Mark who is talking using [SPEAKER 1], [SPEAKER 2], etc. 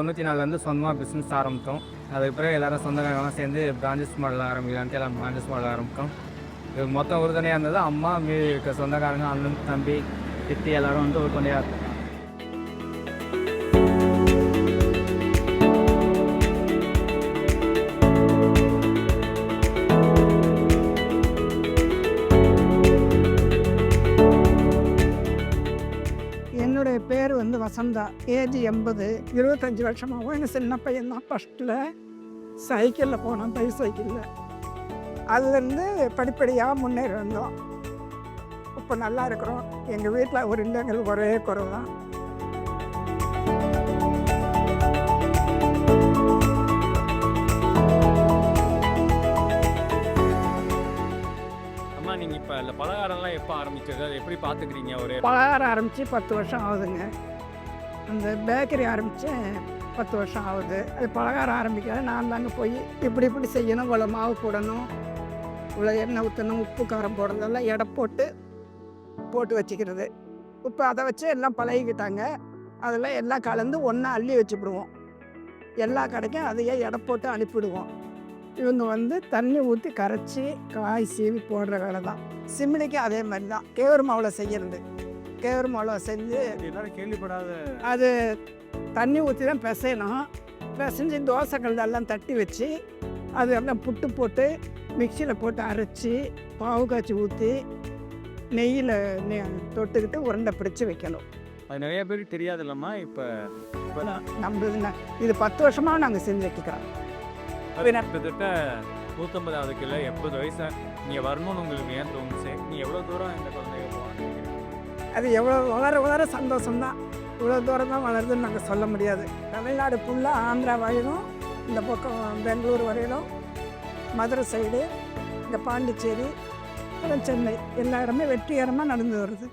[SPEAKER 1] தொண்ணூற்றி நாலுலேருந்து சொந்தமாக பிஸ்னஸ் ஆரம்பித்தோம். அதுக்கு பிறகு எல்லாரும் சொந்தக்காரங்களாம் சேர்ந்து பிரான்ச்சஸ் மாடல் ஆரம்பிக்கலான்ட்டு எல்லாம் பிரான்ச்சஸ் மாடல் ஆரம்பித்தோம். இது மொத்தம் உறுதுணையாக இருந்தது அம்மா மீதி இருக்க சொந்தக்காரங்க அண்ணன் தம்பி சித்தி எல்லோரும் வந்து உறுதுணையாக இருக்காங்க
[SPEAKER 2] என்னுடைய பேர் வந்து வசந்தா. ஏஜ் எண்பது. இருபத்தஞ்சி வருஷமாகவும் எங்கள் சின்ன பையன் தான் ஃபஸ்ட்டில் சைக்கிளில் போனோம் பை சைக்கிளில். அதுலேருந்து படிப்படியாக முன்னேறி வந்தோம். இப்போ நல்லா இருக்கிறோம். எங்கள் வீட்டில் ஒரு இல்லைங்கள் ஒரே குறை தான்
[SPEAKER 3] இந்த பலகாரம்லாம் எப்போ ஆரம்பிச்சது? அதை எப்படி பார்த்துக்கிறீங்க ஒரு
[SPEAKER 2] பலகாரம் ஆரம்பித்து பத்து வருஷம் ஆகுதுங்க. அந்த பேக்கரி ஆரம்பித்து பத்து வருஷம் ஆகுது. அது பலகாரம் ஆரம்பிக்கிறது நான் தாங்க போய் இப்படி இப்படி செய்யணும். இவ்வளோ மாவு போடணும். இவ்வளோ எண்ணெய் ஊற்றணும் உப்பு காரம் போடுறதெல்லாம் எடை போட்டு போட்டு வச்சுக்கிறது. இப்போ அதை வச்சு எல்லாம் பழகிக்கிட்டாங்க. அதில் எல்லாம் கலந்து ஒன்றா அள்ளி வச்சுப்பிடுவோம். எல்லா கடைக்கும் அதையே எடை போட்டு அனுப்பிவிடுவோம். இவங்க வந்து தண்ணி ஊற்றி கரைச்சி காய் சீவி போடுற வேலை தான். சிம்லிக்கு அதே மாதிரி தான். கேவரு மாவில் செய்கிறது கேவரு மாவில் செஞ்சு
[SPEAKER 3] எல்லாரும் கேள்விப்படாத
[SPEAKER 2] அது தண்ணி ஊற்றி தான் பிசையணும். பிசைஞ்சு தோசைக்கல் எல்லாம் தட்டி வச்சு அது எல்லாம் புட்டு போட்டு மிக்சியில் போட்டு அரைச்சி பாவு காய்ச்சி ஊற்றி நெய்யில் தொட்டுக்கிட்டு உருண்டை பிடிச்சி வைக்கணும்.
[SPEAKER 3] அது நிறைய பேருக்கு தெரியாது இல்லம்மா இப்போ இப்போ
[SPEAKER 2] நம்ம இது பத்து வருஷமாக நாங்கள் செஞ்சு வைக்கிறோம்
[SPEAKER 3] கிட்டத்தட்ட நூற்றம்பதாவது கிலோ எண்பது வயசு. நீங்கள் வரணும்னு உங்களுக்கு ஏன் தோணுச்சு? நீங்கள் எவ்வளோ தூரம் இந்த குழந்தைங்க போகணும்
[SPEAKER 2] அது எவ்வளோ வளர வளர சந்தோஷம்தான். இவ்வளோ தூரம் தான் வளருதுன்னு நாங்கள் சொல்ல முடியாது. தமிழ்நாடு ஃபுல்லாக ஆந்திரா வரையிலும் இந்த பக்கம் பெங்களூர் வரையிலும் மதுரை சைடு இந்த பாண்டிச்சேரி அப்புறம் சென்னை. எல்லா இடமே வெற்றிகரமாக நடந்து வருது.